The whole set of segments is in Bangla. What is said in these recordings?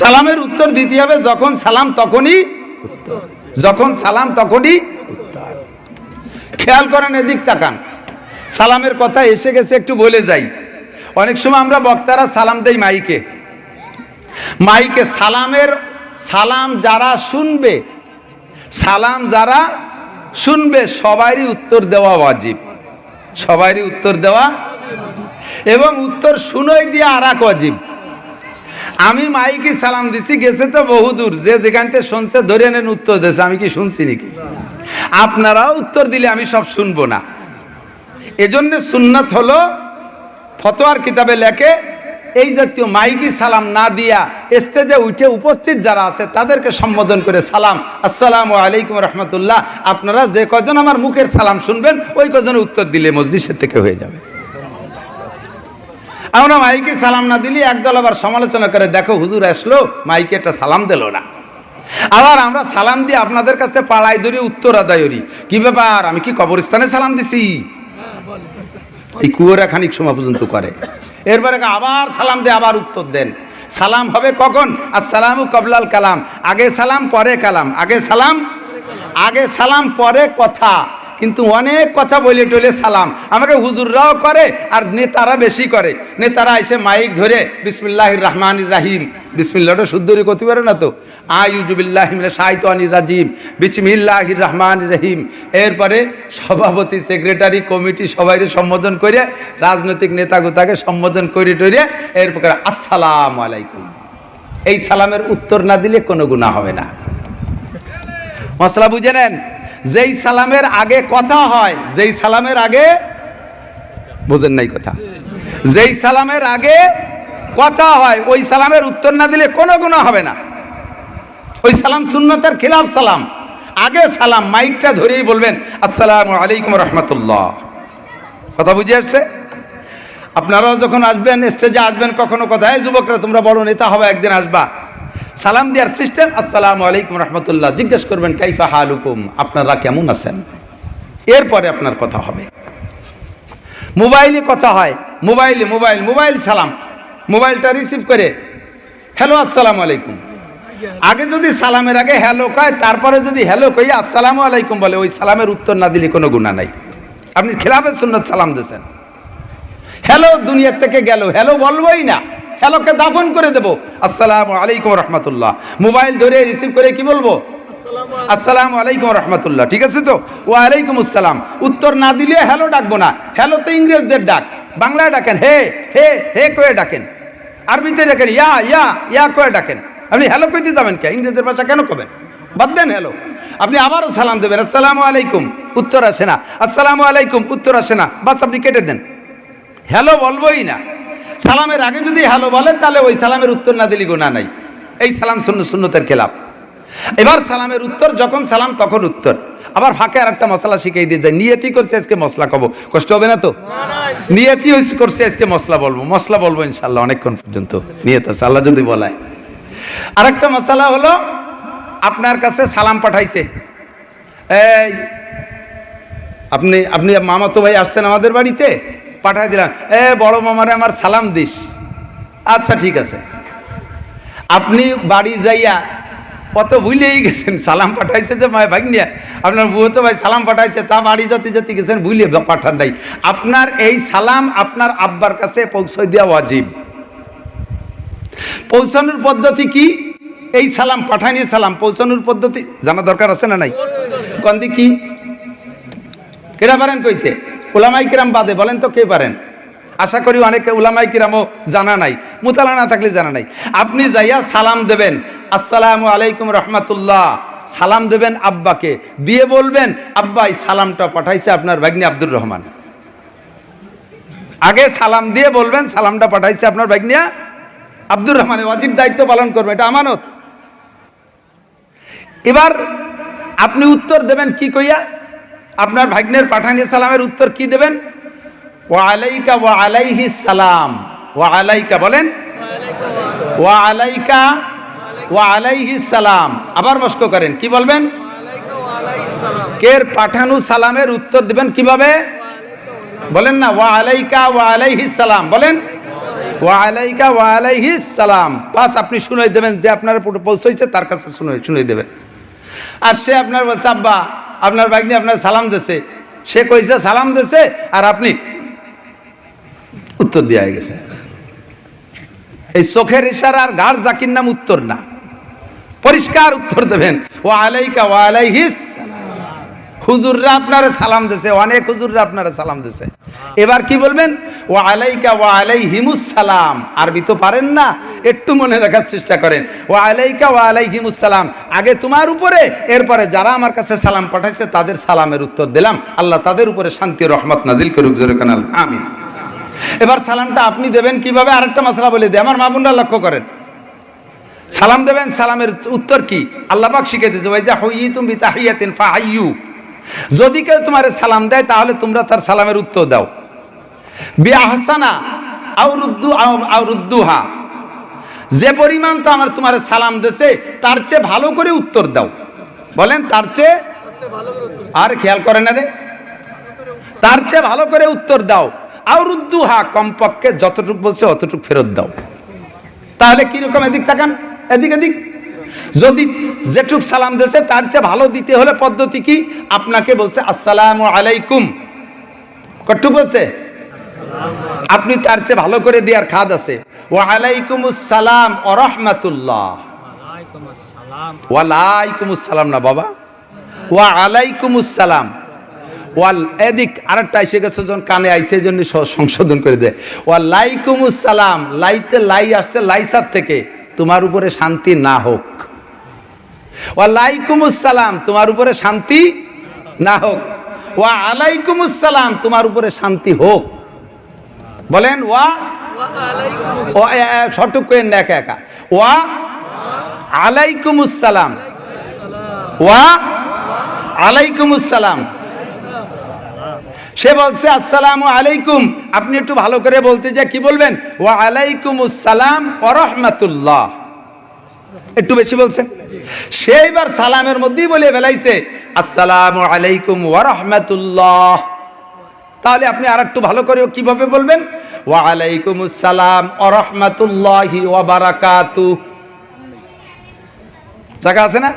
সালামের উত্তর দিতে হবে, যখন সালাম তখনই উত্তর। যখন সালাম তখনই উত্তর। খেয়াল করেন এদিক তাকান। সালামের কথা এসে গেছে, একটু বলে যাই। অনেক সময় আমরা বক্তারা সালাম দেই মাইকে। মাইকে সালামের, সালাম যারা শুনবে, সালাম যারা শুনবে, সবারই উত্তর দেওয়া ওয়াজিব। সবারই উত্তর দেওয়া এবং উত্তর শুনোই দিয়ে আর এক অজিব আমি মাইকি সালাম দিছি, গেছে তো বহুদূর যে যেখান থেকে শুনছে, ধরে নেন উত্তর দিয়েছে। আমি কি শুনছি নাকি? আপনারাও উত্তর দিলে আমি সব শুনব না। এজন্য সুন্নাত হলো ফতোয়ার কিতাবে লেখে, এই জাতীয় মাইকি সালাম না দিয়া স্টেজে উঠে উপস্থিত যারা আছে, তাদেরকে সম্বোধন করে সালাম। আসসালাম আলাইকুম রহমতুল্লাহ। আপনারা যে কজন আমার মুখের সালাম শুনবেন, ওই কজনে উত্তর দিলে মসজিদের থেকে হয়ে যাবে। আমরা মাইকে সালাম না দিলে, একদল আবার সমালোচনা করে, দেখো, হুজুর আসলো, মাইকে একটা সালাম দিল না। আবার আমরা সালাম দিয়ে আপনাদের কাছে পালাই ধরি উত্তর আদায় করি। কি ব্যাপার? আমি কি কবরস্থানে সালাম দিছি? এই কুয়োরা খানিক সময় পর্যন্ত করে। এরপরে আবার সালাম দিয়ে আবার উত্তর দেন। সালাম হবে কখন? আসসালামু কবলাল কালাম। আগে সালাম, পরে কালাম। আগে সালাম আগে সালাম, পরে কথা। কিন্তু অনেক কথা বলে টলে সালাম। আমাকে হুজুররাও করে আর নেতারা বেশি করে। নেতারা এসে মাইক ধরে বিসমিল্লাহ রহমান রাহিম। বিসমিল্লাহটা শুদ্ধ করে করতে পারে না তো? আয়ুজুবিল্লাহ সাহিত্য রাজিম। বিসমিল্লাহ রহমান রহিম। এরপরে সভাপতি, সেক্রেটারি, কমিটি সবাই সম্বোধন করে, রাজনৈতিক নেতাগুতাকে সম্বোধন করে টরে এরপর আসসালাম আলাইকুম। এই সালামের উত্তর না দিলে কোনো গুণা হবে না। মশলা বুঝে নেন? যেই সালামের আগে কথা হয়, যেই সালামের আগে বোঝেন নাই কথা। যেই সালামের আগে কথা হয়, ওই সালামের উত্তর না দিলে কোনো গুণা হবে না। ওই সালাম সুন্নতের খিলাফ সালাম। আগে সালাম, মাইকটা ধরেই বলবেন, আসসালামু আলাইকুম রহমতুল্লাহ। কথা বুঝে আসছে? আপনারাও যখন আসবেন স্টেজে আসবেন, কখনো কথা, এই যুবকরা, তোমরা বড় নেতা হবে, একদিন আসবা। সালাম দেওয়ার সিস্টেম, আসসালামু আলাইকুম রহমতুল্লাহ। জিজ্ঞেস করবেন, কাইফা হালুকুম? আপনারা কেমন আছেন? এরপরে আপনার কথা হবে। মোবাইলে কথা হয়, মোবাইলে মোবাইল মোবাইল সালাম। মোবাইলটা রিসিভ করে, হ্যালো, আসসালামু আলাইকুম। আগে যদি সালামের আগে হ্যালো কয়, তারপরে যদি হ্যালো কই, আসসালামু আলাইকুম বলে, ওই সালামের উত্তর না দিলে কোনো গুণা নাই। আপনি খেলাফের সুন্নত সালাম দিয়েছেন। হ্যালো, দুনিয়ার থেকে গেল। হ্যালো বলবোই না। হ্যালোকে দাফন করে দেবো। আসসালামু আলাইকুম রহমতুল্লাহ। মোবাইল ধরে রিসিভ করে কি বলব? আসসালামু আলাইকুম রহমতুল্লাহ। ঠিক আছে তো? ও আলাইকুম আসসালাম। উত্তর না দিলে হ্যালো ডাকবো না। হ্যালো তো ইংরেজদের ডাক। বাংলায় ডাকেন। হে হে হে করে ডাকেন। আরবিতে ডাকেন, ইয়া ইয়া ইয়া করে ডাকেন। আপনি হ্যালো কইতে যাবেন কে? ইংরেজের ভাষা কেন কবেন? বাদ দেন হ্যালো। আপনি আবারও সালাম দেবেন। আসসালামু আলাইকুম। উত্তর আসে না। আসসালামু আলাইকুম। উত্তর আসে না। বাস আপনি কেটে দেন। হ্যালো বলবোই না। সালামের আগে যদি হ্যালো বলেন তাহলে ওই সালামের উত্তর না দিলি গোনা নাই। এই সালাম শূন্য শূন্যতের খেলাপ এবার সালামের উত্তর, যখন সালাম, তখন উত্তর। আবার ফাঁকে আর একটা মশলা শিখিয়ে দিয়ে যায় নিয়তি করছে, আজকে মশলা কব কষ্ট হবে না তো? নিয়তি করছে, আজকে মশলা বলব। মশলা বলব ইনশাল্লাহ, অনেকক্ষণ পর্যন্ত। নিয়ত আছে, আল্লাহ যদি বলায়। আর একটা মশলা হলো, আপনার কাছে সালাম পাঠাইছে। এই, আপনি আপনি মামাতো ভাই আসছেন আমাদের বাড়িতে? পাঠাই দিলাম, এ বড় মামারে আমার সালাম দিস। আচ্ছা ঠিক আছে। আপনি বাড়ি যাইয়া কত ভুলেই গেছেন, সালাম পাঠাইছে যে মায় ভাগ্নিয়া আপনার বুয়ো তো ভাই সালাম পাঠাইছে, তা বাড়ি যাতে যাতে গেছেন, ভুলে পাঠান নাই। আপনার এই সালাম আপনার আব্বার কাছে পৌঁছয় দেওয়া ওয়াজিব। পৌঁছানোর পদ্ধতি কি? এই সালাম পাঠানি সালাম পৌঁছানোর পদ্ধতি জানা দরকার আছে না নাই? কন্দি কি? কেরা পারেন কইতে? ওলামাই কিরাম বাদে, বলেন তো কে পারেন? আশা করি অনেকে ওলামাই কিরামও জানা নাই, মুতালা না থাকলে জানা নাই। আপনি যাইয়া সালাম দেবেন, আসসালামু আলাইকুম রহমাতুল্লাহ, সালাম দেবেন আব্বাকে, দিয়ে বলবেন, আব্বা, এই সালামটা পাঠাইছে আপনার ভাগ্নি আব্দুর রহমান। আগে সালাম দিয়ে বলবেন, সালামটা পাঠাইছে আপনার ভাগ্নিয়া আব্দুর রহমানের অজিব দায়িত্ব পালন করবে, এটা আমানত। এবার আপনি উত্তর দেবেন কি কইয়া? আপনার ভাগ্নের পাঠানি সালামের উত্তর কি দেবেন? ও আলাইকা ও আলাইহি সালাম। ও আলাইকা বলেন? ও আলাইকা ও আলাইহি সালাম। আবার মস্ক করেন, কি বলবেন? কের পাঠানু সালামের উত্তর দিবেন কীভাবে? বলেন না ও আলাইকা ও আলাইহি সালাম। বলেন? ওয়ালাইকা ওয়ালাইহিস সালাম। বাস আপনি শুনাই দেবেন, যে আপনার পৌঁছাইছে, তার কাছে শুনে শুনাই দেবেন। আর সে আপনার বলছে, আব্বা আপনার বাইক নিয়ে আপনার সালাম দেশে সে কইছে, সালাম দেছে আর আপনি উত্তর দেওয়া গেছে। এই চোখের ইশারা আর গাছ জাকির নাম উত্তর না। পরিষ্কার উত্তর দেবেন। ও আলাইকা ও আলাইহিস হুজুররা আপনারে সালাম দিছে, অনেক হুজুররা আপনারে সালাম দিছে। এবার কি বলবেন? ও আলাইকা ও আলাইহিমুস সালাম। আরবি তো পারেন না, একটু মনে রাখার চেষ্টা করেন। ও আলাইকা ও আলাইহিমুস সালাম। আগে তোমার উপরে, এরপরে যারা আমার কাছে সালাম পাঠাইছে, তাদের সালামের উত্তর দিলাম। আল্লাহ তাদের উপরে শান্তি, রহমত নাজিল করুক, জোরে কানাল। আমিন। এবার সালামটা আপনি দেবেন কীভাবে? আরেকটা মশলা বলে দেয় আমার মা বোনরা লক্ষ্য করেন। সালাম দেবেন, সালামের উত্তর কি? আল্লাহ পাক শিখে দিয়েছে ওই যা হই তুমি তাহিয়াতিন ফাহাইয়ু। যদি কেউ তোমার সালাম দেয়, তাহলে তোমরা তার সালামের উত্তর দাও। বিআহসানা আউরুদ্দু আউরুদ্দুহা যে পরিমাণ তো আমার তোমার সালাম দেছে, তার চেয়ে ভালো করে উত্তর দাও। বলেন, তার চেয়ে আর খেয়াল করে না রে। তার চেয়ে ভালো করে উত্তর দাও। আউরুদ্দুহা কমপক্ষে যতটুক বলছে অতটুক ফেরত দাও। তাহলে কীরকম এদিক তাকান? এদিক এদিক। যদি যেটুক সালাম দিয়েছে তার চেয়ে ভালো দিতে হলে পদ্ধতি কি? আপনাকে বলছে আসসালামু আলাইকুম। কটুক বলছে আপনি তার চেয়ে ভালো করে দেওয়ার খাদ আছে। ও আলাইকুম সালাম ও রহমাতুল্লাহ ওয়ালাইকুম সালাম না বাবা। ওয়া আলাইকুম সালাম ওয়াল এদিক আরেকটা এসে গেছে যখন কানে আইসে জন্য সংশোধন করে দেয়। ওয়ালাইকুম সালাম লাইতে লাই আসছে লাইসার থেকে। তোমার উপরে শান্তি না হোক। ওয়ালাইকুম সালাম তোমার উপরে শান্তি না হোক। ওয়া আলাইকুম সালাম তোমার উপরে শান্তি হোক। বলেন ওয়া? সটুক করেন না একা একা। ওয়া? আলাইকুম সালাম ওয়া? আলাইকুম সালাম সে বলছে, আসসালামু আলাইকুম। আপনি একটু ভালো করে বলতে যে কি বলবেন? ওয়া আলাইকুম আসসালাম রাহমাতুল্লাহ একটু বেশি বলছেন। সেইবার সালামের মধ্যেই বলে বেলাইছে আসসালামু আলাইকুম রাহমাতুল্লাহ তাহলে আপনি আর একটু ভালো করে কীভাবে বলবেন? ওয়া আলাইকুম আসসালাম রাহমাতুল্লাহি ওয়া বারাকাতু জায়গা আছে না?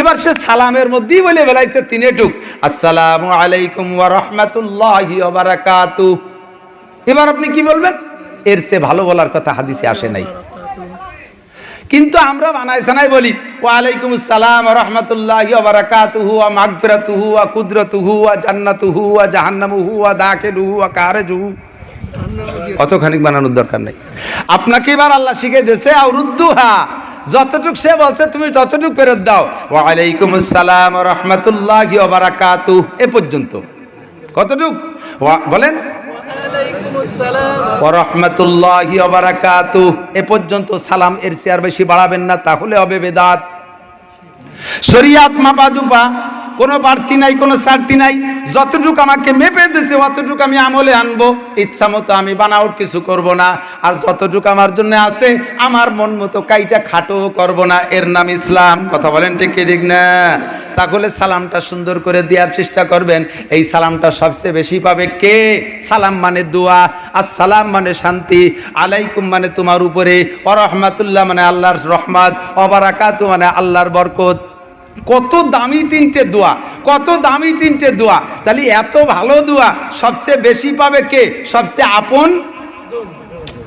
এবার সে সালামের মধ্যেই বলে বেলাইছে তিনে টুক। আসসালামু আলাইকুম ওয়া রাহমাতুল্লাহি এবার আপনি কি বলবেন? এর সে ভালো বলার কথা হাদিসে আসে নাই। কিন্তু আমরা বানাই সানাই বলি ওয়া আলাইকুম আসসালাম রাহমাতুল্লাহি বারাকাতুহু ওয়া মাগফিরাতুহু ওয়া কুদরতুহু ওয়া জান্নাতুহু ওয়া জাহান্নামুহু ওয়া দাখিলুহু ওয়া কারাজুহু। অতখানি বানানোর দরকার নেই। আপনাকে এবার আল্লাহ শিখে দিয়েছে, আউরুদ্দুহা। যতটুক সে বলছে তুমি ততটুক ফেরত দাও। ওয়ালাইকুম আসসালাম ওয়া রাহমাতুল্লাহি ওয়া বারাকাতুহু এ পর্যন্ত। কতটুক? বলেন। রাহমাতুল্লাহি ওয়া বারাকাতুহু এ পর্যন্ত সালাম এর চেয়ে আর বেশি বাড়াবেন না তাহলে হবে বেদাত। শরিয়াত মাপা জুপা কোনো বাড়তি নাই কোনো ছাড়তি নাই। যতটুকু আমাকে মেপে দিছে, অতটুকু আমি আমলে আনব। ইচ্ছা মতো আমি বানাউট কিছু করব না। আর যতটুকু আমার জন্য আছে, আমার মন মতো কাইটা খাটো করব না। এর নাম ইসলাম। কথা বলেন ঠিক ঠিক না? তাহলে সালামটা সুন্দর করে দেওয়ার চেষ্টা করবেন। এই সালামটা সবচেয়ে বেশি পাবে কে? সালাম মানে দোয়া, আর সালাম মানে শান্তি। আলাইকুম মানে তোমার উপরে। অরহমাতুল্লাহ মানে আল্লাহর রহমাত। অবারাকাতু মানে আল্লাহর বরকত। কত দামি তিনটে দোয়া, কত দামি তিনটে দোয়া। তাহলে এত ভালো দোয়া, সবচেয়ে বেশি পাবে কে? সবচেয়ে আপন?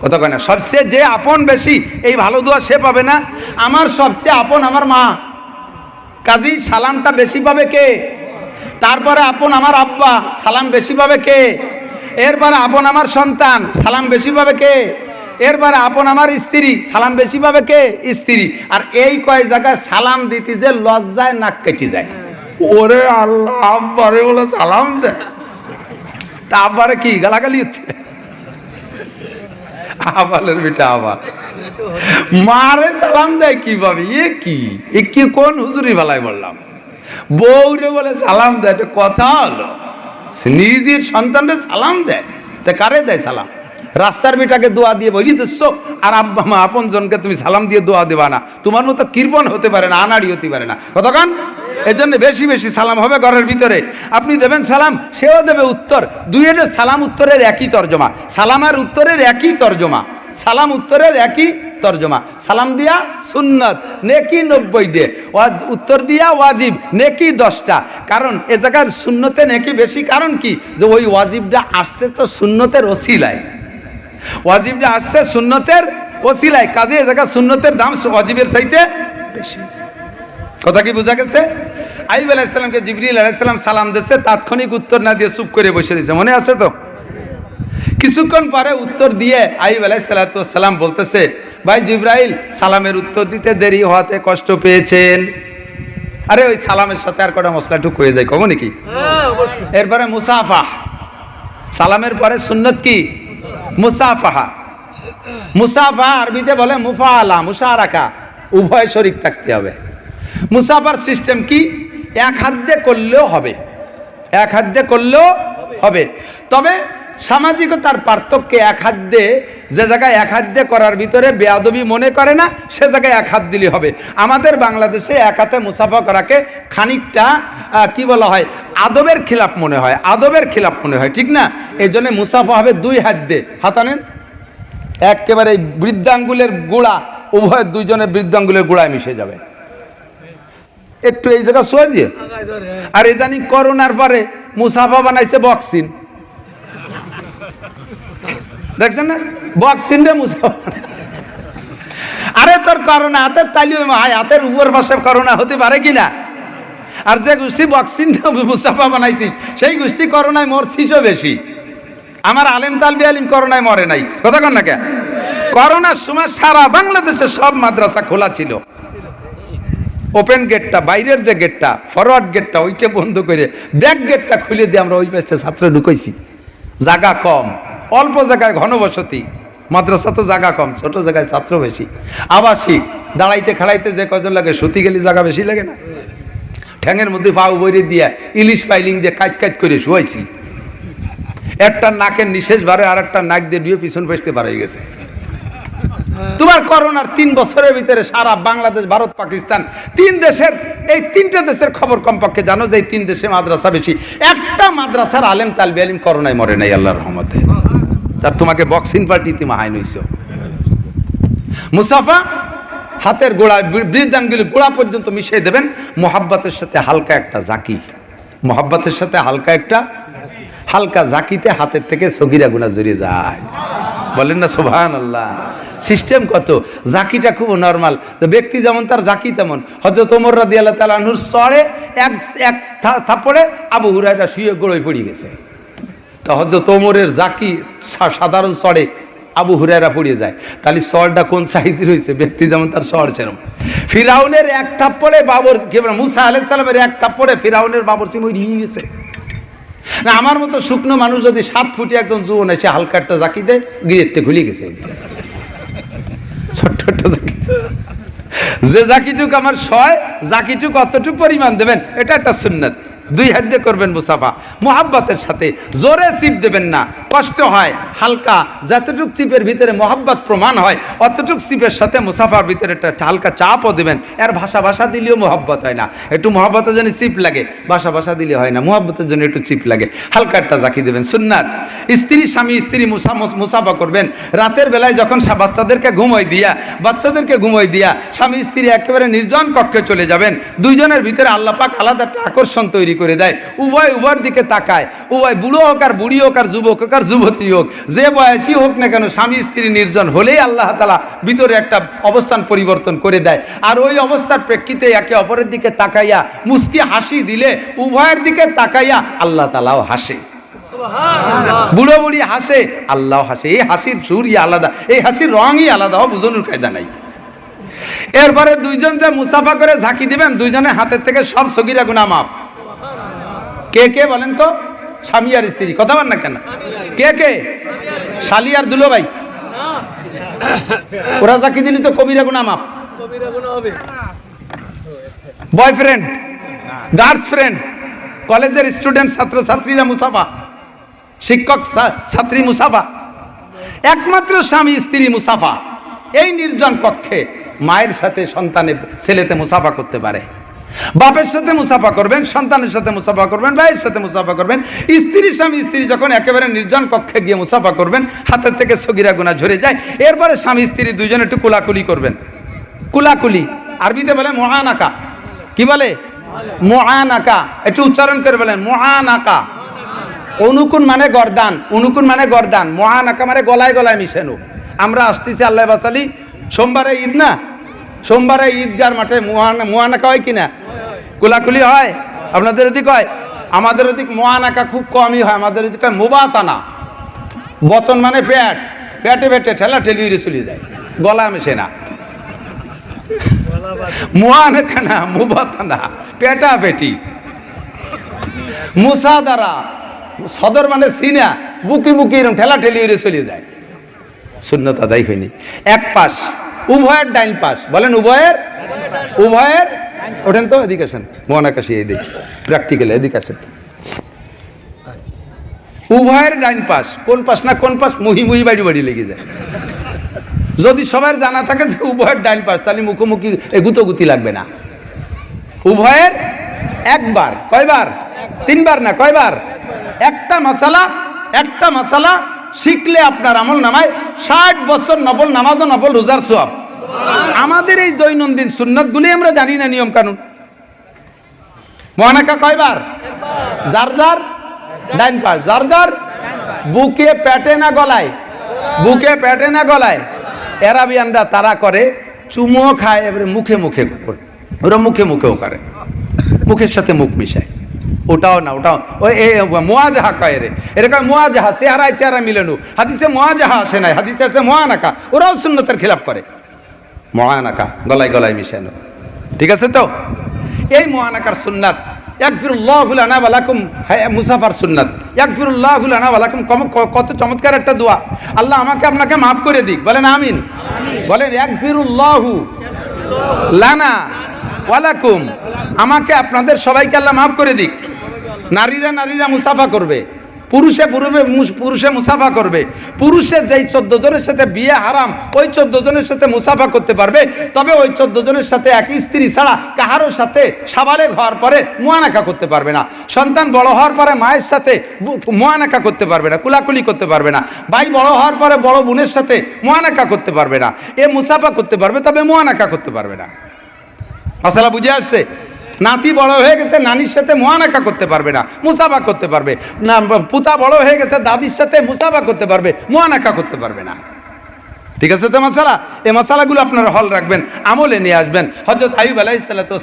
কত না, সবচেয়ে যে আপন বেশি, এই ভালো দোয়া সে পাবে না। আমার সবচেয়ে আপন আমার মা। কাজী, সালামটা বেশি পাবে কে? তারপরে আপন আমার আব্বা, সালাম বেশি পাবে কে? এরপরে আপন আমার সন্তান, সালাম বেশি পাবে কে? এরপরে আপন আমার স্ত্রী, সালাম বেশি পাবে কে? স্ত্রী। আর এই কয় জায়গায় সালাম দিতে যে লজ্জায় নাক কেটে যায়। ওরে আল্লাহ, আব্বারে বলে সালাম দে। তা আব্বারে কি, গালাগালি আবালের বেটা আবার মারে সালাম দেয় কীভাবে? এ কি? এ কি কোন হুজুরি বেলায় বললাম? বউরে বলে সালাম দেয়, এটা কথা হলো। নিজের সন্তানরে সালাম দেয়। তা কারে দেয় সালাম? রাস্তার বেটাকে দোয়া দিয়ে বুঝি দিচ্ছো আর আব্বা মা আপন জনকে তুমি সালাম দিয়ে দোয়া দেবা না। তোমার মতো কৃপণ হতে পারে না, আনাড়ি হতে পারে না। কতক্ষণ এর জন্য বেশি বেশি সালাম হবে ঘরের ভিতরে। আপনি দেবেন সালাম, সেও দেবে উত্তর। দুইয়ের সালাম উত্তরের একই তর্জমা। সালাম আর উত্তরের একই তর্জমা। সালাম উত্তরের একই তর্জমা। সালাম দিয়া সুন্নত, নেকি নব্বই ডে। উত্তর দিয়া ওয়াজিব, নেকি দশটা। কারণ এ জায়গার সুন্নতে নেকি বেশি। কারণ কি? যে ওই ওয়াজিবটা আসছে তো শূন্যতের ওসিলায়। ওয়াজিবটা আসছে সুন্নতের ওসিলায়। কাজে এ জায়গা সুন্নতের দাম ওয়াজিবের চাইতে বেশি। কথা কি বোঝা গেছে? আইব আলাইসালামকে জিবরিল আলাইসালাম সালাম দিচ্ছে তাৎক্ষণিক উত্তর না দিয়ে চুপ করে বসে দিয়েছে মনে আছে তো? কিছুক্ষণ পরে উত্তর দিয়ে আইব আলাইসালাম বলতেছে ভাই জিব্রাইল সালামের উত্তর দিতে দেরি হওয়াতে কষ্ট পেয়েছেন। আরে ওই সালামের সাথে আর কটা মশলা টুক হয়ে যায় কখন কি? এরপরে মুসাফা সালামের পরে সুন্নত কি? মুসাফাহা। মুসাফা আরবিতে বলে মুফালা মুসারাকা উভয় শরিক থাকতে হবে। মুসাফার সিস্টেম কি? এক হাত করলেও হবে। এক হাত করলেও হবে। তবে সামাজিকতার পার্থক্যে এক হাত দিয়ে যে জায়গায় এক হাত দিয়ে করার ভিতরে বেয়াদবি মনে করে না সে জায়গায় এক হাত দিলে হবে। আমাদের বাংলাদেশে এক হাতে মুসাফা করাকে খানিকটা কি বলা হয় আদবের খিলাফ মনে হয় আদবের খিলাফ মনে হয় ঠিক না? এই জন্য মুসাফা হবে দুই হাত দিয়ে। হাতানেন একেবারে এই বৃদ্ধাঙ্গুলের গোড়া উভয় দুইজনের বৃদ্ধাঙ্গুলের গোড়ায় মিশে যাবে। একটু এই জায়গা শোয়া দিয়ে। আর ইদানিং করোনার পরে মুসাফা বানাইছে বক্সিন দেখছেন না? বক্সিন মুসাফা আরে তোর করোনা, হাতের তালি হাতের উপর পাশে করোনা হতে পারে কি না? আর যে গোষ্ঠী বক্সিন মুসাফা বানাইছি, সেই গোষ্ঠী করোনায় মরছিসও বেশি। আমার আলেম তালবি আলিম করোনায় মরে নাই। কথা কন না কে করোনার সময় সারা বাংলাদেশে সব মাদ্রাসা খোলা ছিল। ওপেন গেটটা বাইরের যে গেটটা ফরওয়ার্ড গেটটা ওইটা বন্ধ করে ব্যাক গেটটা খুলে দিয়ে আমরা ওই পাশে ছাত্র ঢুকাইছি। জায়গা কম। অল্প জায়গায় ঘনবসতি। মাদ্রাসা তো জায়গা কম, ছোট জায়গায় ছাত্র বেশি। আবাসিক, দাঁড়াইতে খেলাইতে যে কজন লাগে, সতী গেলে জায়গা বেশি লাগে না। ঠ্যাঙের মধ্যে পা বইরে দিয়ে ইলিশ ফাইলিং দিয়ে কাজ কাজ করে শুয়াইছি। একটা নাকের নিঃশেষ বারে আর একটা নাক দিয়ে ডুয়ে পিছন পেছতে পারে গেছে। তোমার করোনার তিন বছরের ভিতরে সারা বাংলাদেশ, ভারত, পাকিস্তান, তিন দেশের, এই তিনটে দেশের খবর কমপক্ষে জানো যে এই তিন দেশে মাদ্রাসা বেশি। একটা মাদ্রাসার আলেম তালবি আলিম করোনায় মরে নাই আল্লাহ রহমতে। তার তোমাকে বক্সিং পার্টি তুমি হাই নইছ। মুসাফা, হাতের গোড়া বৃদ্ধাঙ্গুলি গোড়া পর্যন্ত মিশিয়ে দেবেন। মোহাব্বতের সাথে হালকা একটা জাকি। মোহাব্বতের সাথে হালকা একটা হালকা জাকিতে হাতের থেকে সগিরা গুণা জড়িয়ে যায়। বলেন না সোভান আল্লাহ সিস্টেম কত? জাকিটা খুব নর্মাল তো ব্যক্তি যেমন তার জাকি তেমন। হয়তো তোমর রাদি আল্লাহ তালাহুর সরে এক এক থা- থাপ্পড়ে আবু হুরাইরা শুয়ে গোড়োয় পড়ে গেছে। তো তোমরের জাকি সাধারণ স্বরে আবু হুরাইরা পড়িয়ে যায়। তাহলে স্বরটা কোন সাইজের হয়েছে ব্যক্তি যেমন তার সর সেরকম। ফিরাউনের এক থাপ্পড়ে বাবর মুসা আলাইসালামের এক থাপ্পড়ে ফিরাউনের বাবর সিম গেছে। না, আমার মতো শুকনো মানুষ যদি সাত ফুটে একজন যুবন এসে হালকা একটা জাকি দেয় গিয়েতে খুলে গেছে ছোট্ট একটা জাকি। যে জাকিটুক আমার সয়, জাকিটুক অতটুকু পরিমাণ দেবেন, এটা একটা সুন্নত। দুই হাত দিয়ে করবেন মুসাফা। মোহাব্বতের সাথে জোরে চিপ দেবেন না। কষ্ট হয়, হালকা। যতটুক চিপের ভিতরে মোহাব্বত প্রমাণ হয়, অতটুক চিপের সাথে মুসাফার ভিতরে একটা হালকা চাপও দেবেন। এর ভাষা ভাষা দিলেও মোহাব্বত হয় না। একটু মোহাব্বতের জন্য চিপ লাগে, ভাষা ভাষা দিলে হয় না। মোহাব্বতের জন্য একটু চিপ লাগে। হালকা একটা জাকি দেবেন। সুন্নাত। স্ত্রী, স্বামী, স্ত্রী মুসা মুসাফা করবেন। রাতের বেলায় যখন বাচ্চাদেরকে ঘুমোয় দিয়া, বাচ্চাদেরকে ঘুমোয় দিয়া, স্বামী, স্ত্রী একেবারে নির্জন কক্ষে চলে যাবেন। দুইজনের ভিতরে আল্লাহ পাক আলাদা একটা আকর্ষণ তৈরি করে দেয়। উভয় উভয়ের দিকে তাকায়। উভয় বুড়ো হোক আর বুড়ি হোক আর যুবক হোক আর যুবতী হোক যে বয়সী হোক না কেন স্বামী স্ত্রী নির্জন হলেই আল্লাহ তালা ভিতরে একটা অবস্থান পরিবর্তন করে দেয়। আর ওই অবস্থার প্রেক্ষিতে একে অপরের দিকে তাকাইয়া মুস্কি হাসি দিলে উভয়ের দিকে তাকাইয়া আল্লাহ তালাও হাসে। বুড়ো বুড়ি হাসে আল্লাহ হাসে। এই হাসির সুরই আলাদা এই হাসির রঙই আলাদা ও বুঝনুর কায়দা নাই। এরপরে দুইজন যে মুসাফা করে ঝাঁকি দিবেন দুইজনের হাতের থেকে সব সগিরা গুনা মাপ কে কে বলেন তো? স্বামী আর স্ত্রী, কথা বল না কেন? কে কে? শালি আর দুলো ভাই। ওরা ঝাঁকি দিলি তো কবিরা গুনা মাপ। বয়ফ্রেন্ড গার্লস ফ্রেন্ড কলেজের স্টুডেন্ট ছাত্র ছাত্রীরা মুসাফা, শিক্ষক ছাত্রী মুসাফা, একমাত্র স্বামী, স্ত্রী মুসাফা। এই নির্জন কক্ষে মায়ের সাথে সন্তানের ছেলেতে মুসাফা করতে পারে। বাপের সাথে মুসাফা করবেন, সন্তানের সাথে মুসাফা করবেন, ভাইয়ের সাথে মুসাফা করবেন স্ত্রীর স্বামী, স্ত্রী যখন একেবারে নির্জন কক্ষে গিয়ে মুসাফা করবেন, হাতের থেকে সগিরা গুণা ঝরে যায়, এরপরে স্বামী, স্ত্রী দুজন একটু কুলাকুলি করবেন। কুলাকুলি। আরবিতে বলে মহানাকা। কি বলে? মহানাকা। একটু উচ্চারণ করে বলেন, মহানাকা। অনুকুন মানে গরদান, অনুকুন মানে গরদান, মহানাকা মানে গলায় গলায় মিশানো। আমরা আসতেছি আল্লাহ বাসালি, সোমবারে ঈদ না? সোমবারে ঈদগার মাঠে মহান মহানাকা হয় কিনা? কুলাকুলি হয়? আপনাদের ওদিক হয়? আমাদের ওদিক মহানাকা খুব কমই হয়, আমাদের ওদিক হয় মোবাতানা। বতন মানে প্যাট প্যাটে পেটে ঠেলা ঠেলি উড়ে চলে যায়। গলা মেশে না। মহানাকা না, মোবাতানা। পেটা পেটি। মুসাদারা, সদর মানে সিনা। বুকি বুকি এরকম ঠেলা ঠেলি উড়ে চলে যায়। শূন্যতা দায়ী হয়নি। এক পাশ। উভয়ের ডাইন পাশ। বলেন উভয়ের? উভয়ের ওঠেন তো, এদিকে আসেন। মহানাকাশি এই দিক প্র্যাকটিক্যাল এদিকে আসেন। উভয়ের ডাইন পাশ, কোন পাশ না কোন পাশ, মুহি মুহি বাড়ি বাড়ি লেগে যায়। যদি সবার জানা থাকে যে উভয়ের ডাইন পাশ, তাহলে মুখোমুখি গুতোগুতি লাগবে না। উভয়ের একবার, কয়বার? তিনবার না, কয়বার? একটা মশালা একটা মশালা শিখলে আপনার আমল নামায় ষাট বছর নবল নামাজ নবল রোজার সোয়াব আমাদের এই দৈনন্দিন সুন্নতগুলি আমরা জানি না নিয়ম কানুন। মহানাকা কয়বার? যার যার ডাইন পাশ। যার যার বুকে প্যাটে না গলায়। বুকে পেটে না গলায়। এরাবিয়ানরা তারা করে চুমো খায়, এবারে মুখে মুখে করে। ওরা মুখে মুখেও করে। মুখের সাথে মুখ মিশায়। ওটাও না, ওটাও। ওই মোয়াজাহা কয় রে? এরকম মোয়াজাহা চেহারায় চেহারা মিলানো। হাদিসে মোয়াজাহা আসে নাই, হাদিসে আসে মহানাকা ওরাও সুন্নতের খেলাপ করে। মহানাকা গলায় গলায় মিশানো। ঠিক আছে তো? এই মহানাকার সুন্নাত একফিরুল্লাহুল আনা ওয়ালাকুম হ্যাঁ মুসাফার সুন্নাত একফিরুল্লাহুল আনা ওয়ালাকুম কম- কত চমৎকার একটা দোয়া। আল্লাহ আমাকে আপনাকে মাফ করে দিক বলেন আমিন। বলেন একফিরুল্লাহু লানা ওয়ালাকুম আমাকে আপনাদের সবাইকে আল্লাহ মাফ করে দিক। নারীরা নারীরা মুসাফা করবে। পুরুষে পুরুষে পুরুষে মুসাফা করবে। পুরুষে যেই চোদ্দ জনের সাথে বিয়ে হারাম, ওই চোদ্দ জনের সাথে মুসাফা করতে পারবে। তবে ওই চোদ্দ জনের সাথে এক স্ত্রী ছাড়া কাহারোর সাথে সাবালে হওয়ার পরে মুয়ানাকা করতে পারবে না। সন্তান বড় হওয়ার পরে মায়ের সাথে মুয়ানাকা করতে পারবে না, কুলাকুলি করতে পারবে না। ভাই বড় হওয়ার পরে বড় বোনের সাথে মুয়ানাকা করতে পারবে না। এ মুসাফা করতে পারবে, তবে মুয়ানাকা করতে পারবে না। মশালা বুঝে আসছে? নাতি বড় হয়ে গেছে, নানির সাথে মহানাকা করতে পারবে না, মুসাফা করতে পারবে। না, পুতা বড় হয়ে গেছে, দাদির সাথে মুসাফা করতে পারবে, মহানাকা করতে পারবে না। ঠিক আছে তো মশালা? এই মশালাগুলো আপনারা হল রাখবেন, আমলে নিয়ে আসবেন। হজরত আইব আলাহ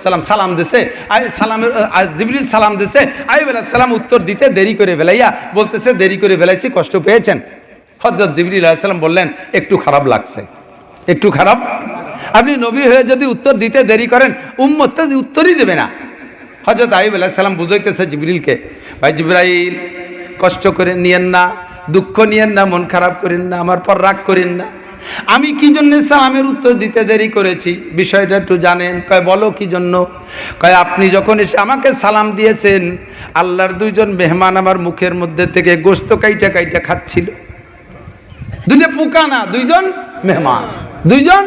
সাল্লাম সালাম দিছে, আই সালামের জিবরিল সালাম দিছে আইব আলাহ সালাম উত্তর দিতে দেরি করে ফেলাইয়া বলতেছে, দেরি করে ফেলাইছি, কষ্ট পেয়েছেন? হজরত জিবরিল আলাইসাল্লাম বললেন, একটু খারাপ লাগছে। একটু খারাপ? আপনি নবী হয়ে যদি উত্তর দিতে দেরি করেন উম্মত তো উত্তরই দেবে না। হজরত আইব আলাইসাল্লাম বুঝাইতেছে জিবরিলকে, ভাই জিব্রাইল, কষ্ট করে নিয়েন না, দুঃখ নিয়েন না, মন খারাপ করেন না, আমার পর রাগ করেন না। আমি কি জন্য সালামের উত্তর দিতে দেরি করেছি? বিষয়টা একটু জানেন। কয়, বলো কি জন্য? কয়, আপনি যখন এসে আমাকে সালাম দিয়েছেন, আল্লাহর দুইজন মেহমান আমার মুখের মধ্যে থেকে গোস্ত কাইটা কাইটা খাচ্ছিল। দুইটা পোকা না, দুইজন মেহমান, দুইজন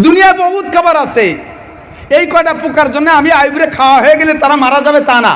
দুনিয়ায় বহুত খাবার আছে। এই কয়টা পোকার জন্য আমি আইবরে খাওয়া হয়ে গেলে তারা মারা যাবে তা না।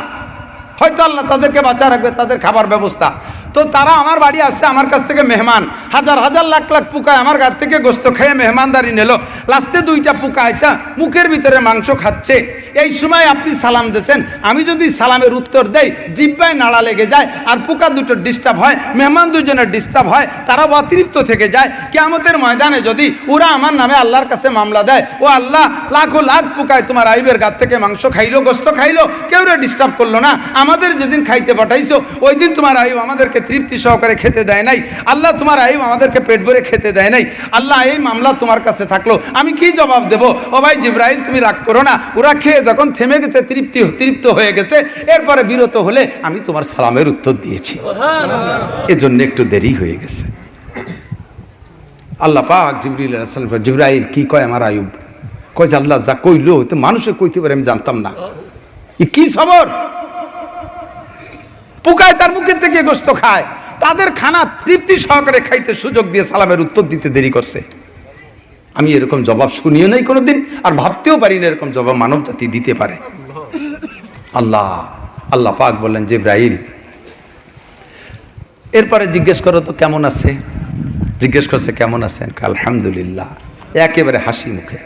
হয়তো আল্লাহ তাদেরকে বাঁচা রাখবে, তাদের খাবার ব্যবস্থা। তো তারা আমার বাড়ি আসছে, আমার কাছ থেকে মেহমান। হাজার হাজার লাখ লাখ পোকা আমার কাছ থেকে গোস্ত খেয়ে মেহমানদারি নিল। লাস্টে দুইটা পোকা আইসা মুখের ভিতরে মাংস খাচ্ছে। এই সময় আপনি সালাম দিয়েছেন। আমি যদি সালামের উত্তর দেই, জিব্বায় নাড়া লেগে যায় আর পোকা দুটো ডিস্টার্ব হয়, মেহমান দুজনের ডিস্টার্ব হয়, তারা অতিরিক্ত থেকে যায়। কেয়ামতের ময়দানে যদি ওরা আমার নামে আল্লাহর কাছে মামলা দেয়, ও আল্লাহ, লাখো লাখ পোকায় তোমার আইবের গাছ থেকে মাংস খাইলো, গোস্ত খাইলো, কেউ ডিস্টার্ব করল না। আমাদের যেদিন খাইতে পাঠাইছো, ওই দিন তোমার আইব আমাদেরকে তৃপ্তি সহকারে খেতে দেয় নাই। আল্লাহ তোমার আইব আমাদেরকে পেট ভরে খেতে দেয় নাই। আল্লাহ এই মামলা তোমার কাছে থাকল। আমি কি জবাব দেবো? ও ভাই জিব্রাইল, তুমি রাগ করো না। ওরা খেয়ে যখন থেমে গেছে, তৃপ্তি, তৃপ্ত হয়ে গেছে। এরপরে বিরত হলে আমি তোমার সালামের উত্তর দিয়েছি। এজন্য একটু দেরি হয়ে গেছে। আল্লাহ পাক জিবরিল আলাইহিস জিব্রাইল, কি কয় আমার আয়ুব? কয় যে আল্লাহ যা কইলো তো মানুষে কইতে পারে, আমি জানতাম না। কি সবর পোকায় তার মুখের থেকে গোস্ত খায়। তাদের খানা তৃপ্তি সহকারে খাইতে সুযোগ দিয়ে সালামের উত্তর দিতে দেরি করছে। আমি এরকম জবাব শুনিও নাই কোনোদিন, আর ভাবতেও পারি না এরকম জবাব মানব জাতি দিতে পারে। আল্লাহ আল্লাহ পাক বললেন যে ইব্রাহিম এরপরে জিজ্ঞেস করো তো কেমন আছে? জিজ্ঞেস করছে, কেমন আছেন? আলহামদুলিল্লাহ, একেবারে হাসি মুখে।